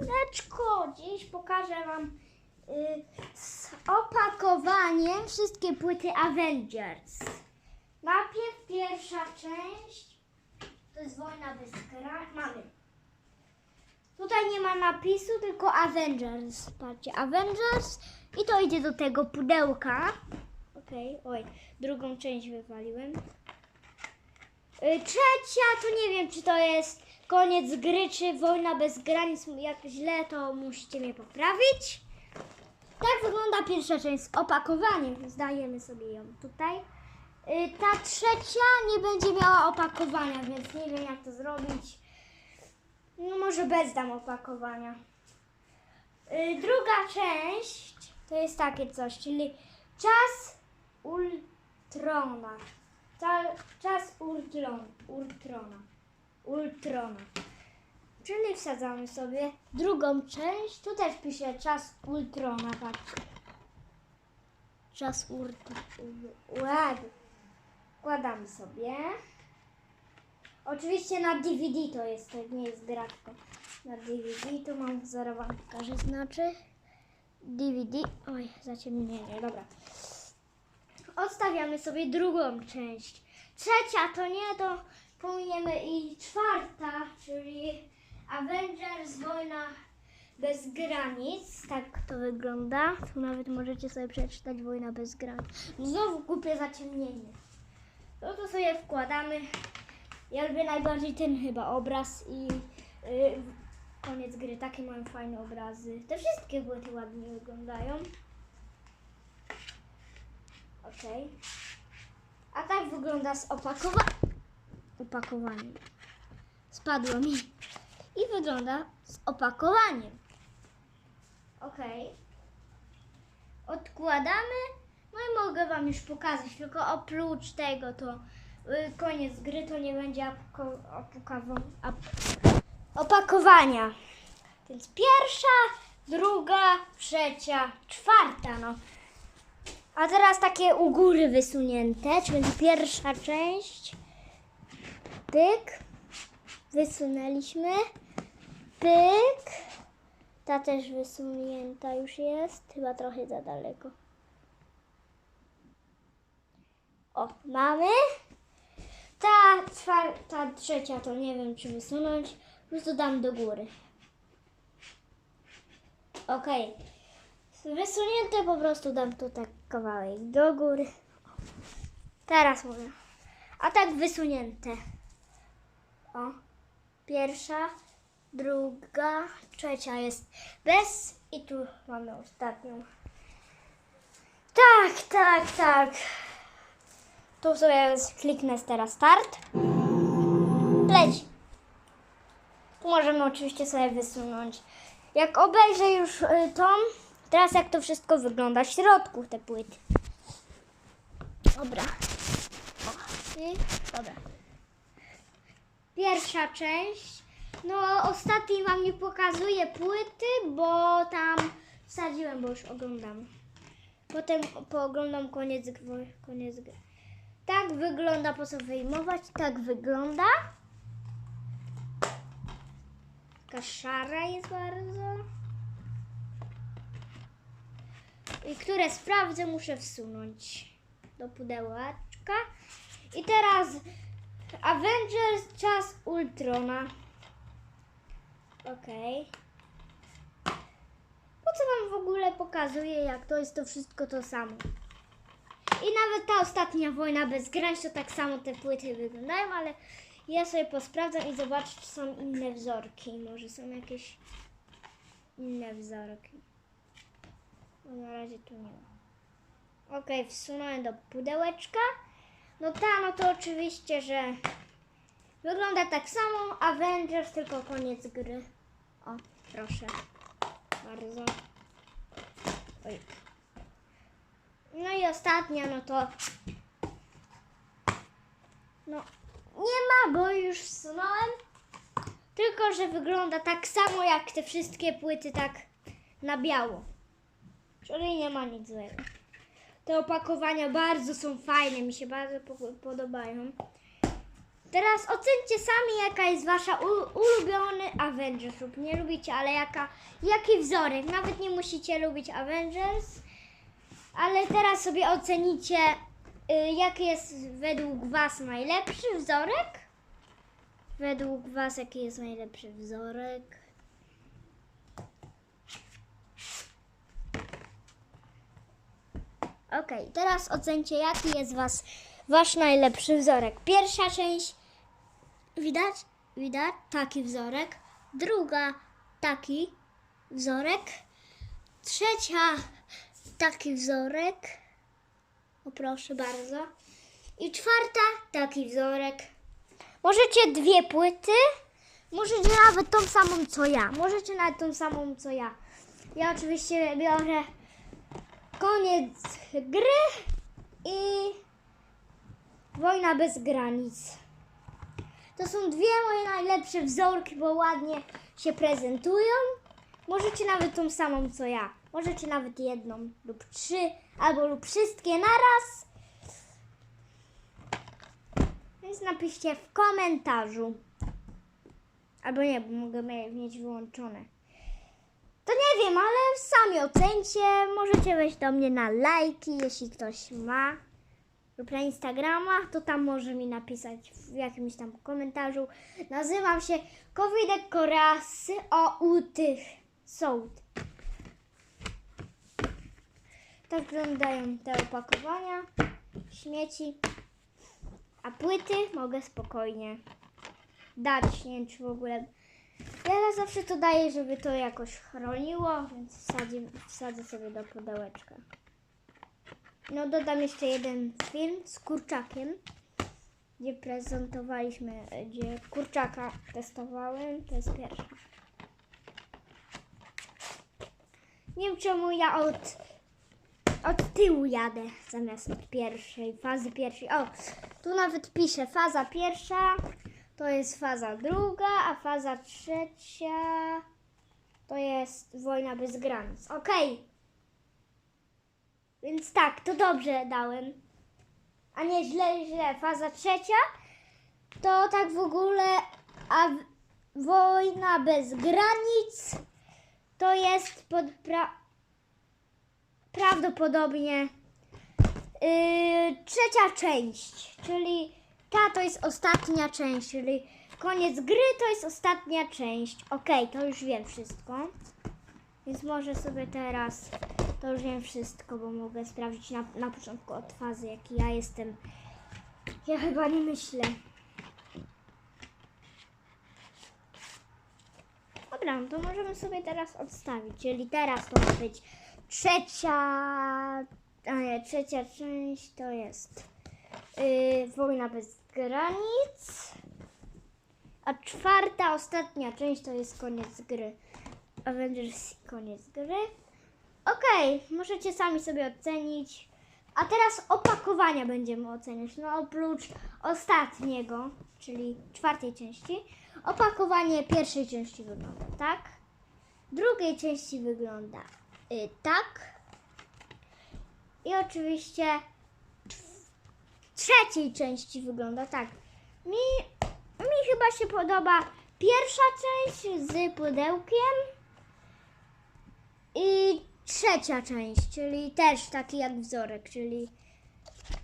Siemaneczko! Dziś pokażę Wam y, z opakowaniem wszystkie płyty Avengers. Najpierw pierwsza część to jest Wojna bez. Mamy. Tutaj nie ma napisu, tylko Avengers. Patrzcie, Avengers i to idzie do tego pudełka. Okej, oj, drugą część wywaliłem. Y, Trzecia to nie wiem, czy to jest koniec gry, czy wojna bez granic. Jak źle, to musicie mnie poprawić. Tak wygląda pierwsza część z opakowaniem. Zdajemy sobie ją tutaj. Y, Ta trzecia nie będzie miała opakowania, więc nie wiem jak to zrobić. No może bez dam opakowania. Y, Druga część to jest takie coś, czyli czas Ultrona. Czas Ultron, Ultrona. Ultrona. Czyli wsadzamy sobie drugą część. Tu też pisze czas Ultrona, patrzcie. Czas Ultrona. Wkładamy sobie. Oczywiście na DVD to jest, to nie jest gra, tylko na DVD. Tu mam wzorowany, pokażę znaczy. DVD. Oj, zaciemnienie, dobra. Odstawiamy sobie drugą część. Trzecia to nie, to pominiemy i czwarta, czyli Avengers Wojna bez granic. Tak to wygląda. Tu nawet możecie sobie przeczytać Wojna bez granic. Znowu kupię zaciemnienie. No to sobie wkładamy. Ja lubię najbardziej ten chyba obraz i yy, koniec gry. Takie mają fajne obrazy. Te wszystkie płyty ładnie wyglądają. Okej. A tak wygląda z opakowa opakowaniem. Spadło mi. I wygląda z opakowaniem. Okej. Odkładamy. No i mogę Wam już pokazać. Tylko oprócz tego to y, koniec gry to nie będzie opakowania. Więc pierwsza, druga, trzecia, czwarta. No. A teraz takie u góry wysunięte, czyli pierwsza część. Pyk. Wysunęliśmy. Pyk. Ta też wysunięta już jest. Chyba trochę za daleko. O, mamy. Ta czwarta, trzecia to nie wiem czy wysunąć. Po prostu dam do góry. Okej. Wysunięte po prostu dam tu tak kawałek do góry. Teraz mówię. A tak wysunięte. O. Pierwsza, druga, trzecia jest bez i tu mamy ostatnią. Tak, tak, tak. Tu sobie kliknę teraz start. Leć. Tu możemy oczywiście sobie wysunąć. Jak obejrzę już y, tą, teraz jak to wszystko wygląda w środku te płyty. Dobra. O, i dobra. Pierwsza część. No, ostatni wam nie pokazuję płyty, bo tam wsadziłem, bo już oglądam. Potem pooglądam koniec, koniec gry. Tak wygląda, po co wyjmować, tak wygląda. Taka szara jest bardzo. I które sprawdzę, muszę wsunąć do pudełeczka. I teraz Avengers czas Ultrona. Okej. Po co wam w ogóle pokazuję, jak to jest to wszystko to samo? I nawet ta ostatnia wojna bez granic, to tak samo te płyty wyglądają, ale ja sobie posprawdzam i zobaczę, czy są inne wzorki. Może są jakieś inne wzorki. No na razie tu nie ma. Okej, wsunąłem do pudełeczka. No ta, no to oczywiście, że wygląda tak samo. Avengers, tylko koniec gry. O, proszę. Bardzo. Oj. No i ostatnia, no to. No, nie ma, bo już wsunąłem. Tylko, że wygląda tak samo jak te wszystkie płyty, tak na biało. Czyli nie ma nic złego. Te opakowania bardzo są fajne, mi się bardzo po- podobają. Teraz ocencie sami, jaka jest wasza ulubiony Avengers lub nie lubicie, ale jaka, jaki wzorek. Nawet nie musicie lubić Avengers, ale teraz sobie ocenicie, y, jaki jest według was najlepszy wzorek. Według was, jaki jest najlepszy wzorek. Okej, teraz ocencie, jaki jest was, wasz najlepszy wzorek. Pierwsza część, widać? Widać? Taki wzorek. Druga, taki wzorek. Trzecia, taki wzorek. O proszę bardzo. I czwarta, taki wzorek. Możecie dwie płyty. Możecie nawet tą samą co ja. Możecie nawet tą samą co ja. Ja oczywiście biorę koniec gry i wojna bez granic. To są dwie moje najlepsze wzorki, bo ładnie się prezentują. Możecie nawet tą samą co ja. Możecie nawet jedną lub trzy, albo lub wszystkie naraz. Więc napiszcie w komentarzu. Albo nie, bo mogę mie- mieć wyłączone. To nie wiem, ale sami ocencie. Możecie wejść do mnie na lajki, jeśli ktoś ma. Lub na Instagrama, to tam może mi napisać w jakimś tam komentarzu. Nazywam się Covidek Korasy o utych sołd. Tak wyglądają te opakowania, śmieci. A płyty mogę spokojnie dać. Nie wiem, czy w ogóle. Ja zawsze to daję, żeby to jakoś chroniło, więc wsadzę, wsadzę sobie do pudełeczka. No, dodam jeszcze jeden film z kurczakiem, gdzie prezentowaliśmy, gdzie kurczaka testowałem. To jest pierwsza. Nie wiem, czemu ja od, od tyłu jadę zamiast od pierwszej, fazy pierwszej. O, tu nawet pisze faza pierwsza, to jest faza druga, a faza trzecia to jest wojna bez granic. Okej. Więc tak, to dobrze dałem. A nie źle, źle. Faza trzecia to tak w ogóle, a wojna bez granic to jest pod pra- prawdopodobnie yy, trzecia część, czyli ta to jest ostatnia część, czyli koniec gry to jest ostatnia część. Okej, to już wiem wszystko. Więc może sobie teraz to już wiem wszystko, bo mogę sprawdzić na, na początku od fazy, jaki ja jestem. Ja chyba nie myślę. Dobra, no to możemy sobie teraz odstawić. Czyli teraz to ma być trzecia. A nie, trzecia część to jest yy, Wojna bez granic. A czwarta, ostatnia część to jest koniec gry. Avengers koniec gry. Okej, możecie sami sobie ocenić. A teraz opakowania będziemy oceniać. No oprócz ostatniego, czyli czwartej części, opakowanie pierwszej części wygląda tak. Drugiej części wygląda y, tak. I oczywiście trzeciej części wygląda tak. Mi, mi chyba się podoba pierwsza część z pudełkiem i trzecia część, czyli też taki jak wzorek, czyli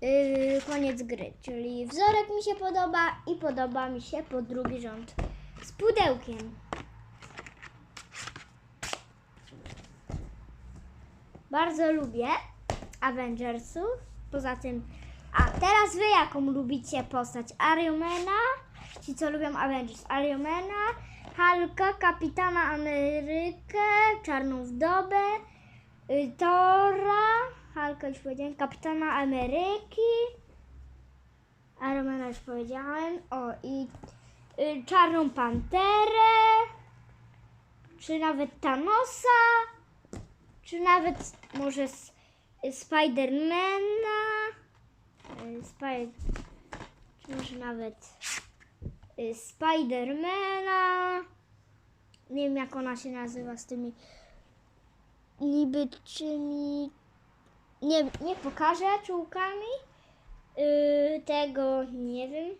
yy, koniec gry. Czyli wzorek mi się podoba i podoba mi się po drugi rząd z pudełkiem. Bardzo lubię Avengersów. Poza tym, teraz wy jaką lubicie postać? Ironmana? Ci co lubią Avengers. Ironmana, Hulka, Kapitana Amerykę, Czarną Wdobę, y, Tora, Hulka już powiedziałem, Kapitana Ameryki, Ironmana już powiedziałem, o i y, Czarną Panterę, czy nawet Thanosa, czy nawet może Spidermana, y, Spy, czy może nawet y, Spidermana, nie wiem jak ona się nazywa z tymi niby czymi, nie, nie pokażę czułkami, y, tego nie wiem,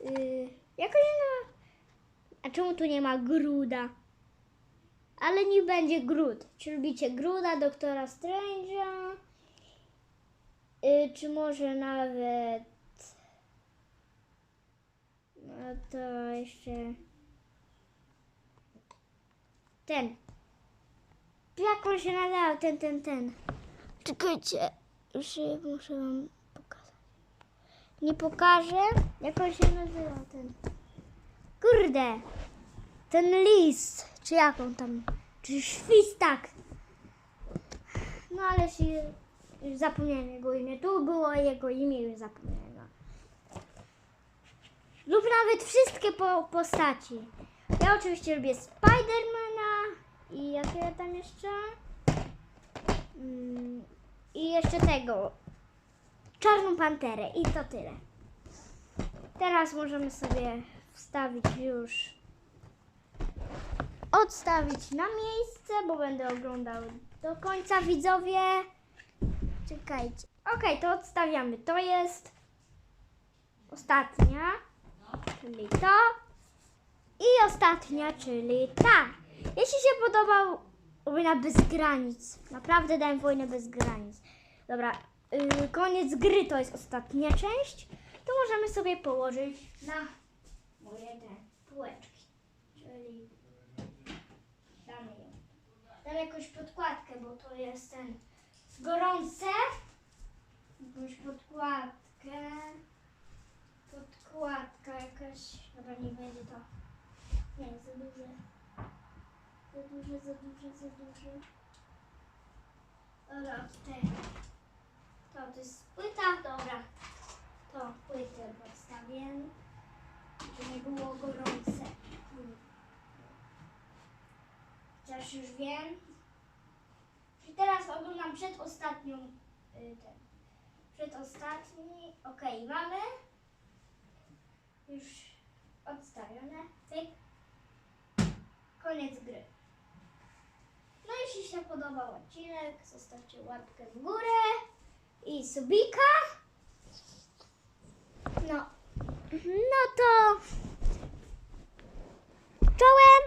Yy, jakoś no... A czemu tu nie ma Gruda? Ale nie będzie Grud. Czy lubicie Gruda, Doktora Strange'a? Yy, czy może nawet... No to jeszcze... Ten. Jak on się nazywał? Ten, ten, ten. Czekajcie. Już muszę wam pokazać. Nie pokażę, jak on się nazywa ten. Kurde. Ten list. Czy jak on tam? Czy świstak. No ale się już zapomniałem jego imię. Tu było jego imię, już zapomniałem. Lub nawet wszystkie po, postaci. Ja oczywiście lubię Spidermana i jakie tam jeszcze? Mm, I jeszcze tego. Czarną panterę i to tyle. Teraz możemy sobie wstawić już. Odstawić na miejsce, bo będę oglądał do końca widzowie. Czekajcie. Okej, to odstawiamy. To jest ostatnia, czyli to. I ostatnia, czyli ta. Jeśli się podobał Wojna bez granic, naprawdę dałem Wojnę bez granic. Dobra, yy, koniec gry to jest ostatnia część. To możemy sobie położyć na moje te półeczki. Czyli damy ją. Dam jakąś podkładkę, bo to jest ten gorące. Jakąś podkładkę. Podkładka jakaś. Dobra, nie będzie to. Nie, za duże. Za duże, za duże, za duże. Dobra, tutaj. To, to jest płyta, dobra. To płytę podstawię. Żeby nie było gorące. Hmm. Chociaż już wiem. I teraz oglądam przedostatnią. Y, ten. Przedostatni. Okej, mamy. Już odstawione. Cyk. Koniec gry. No jeśli się podobał odcinek, zostawcie łapkę w górę i subika. No. No to czołem.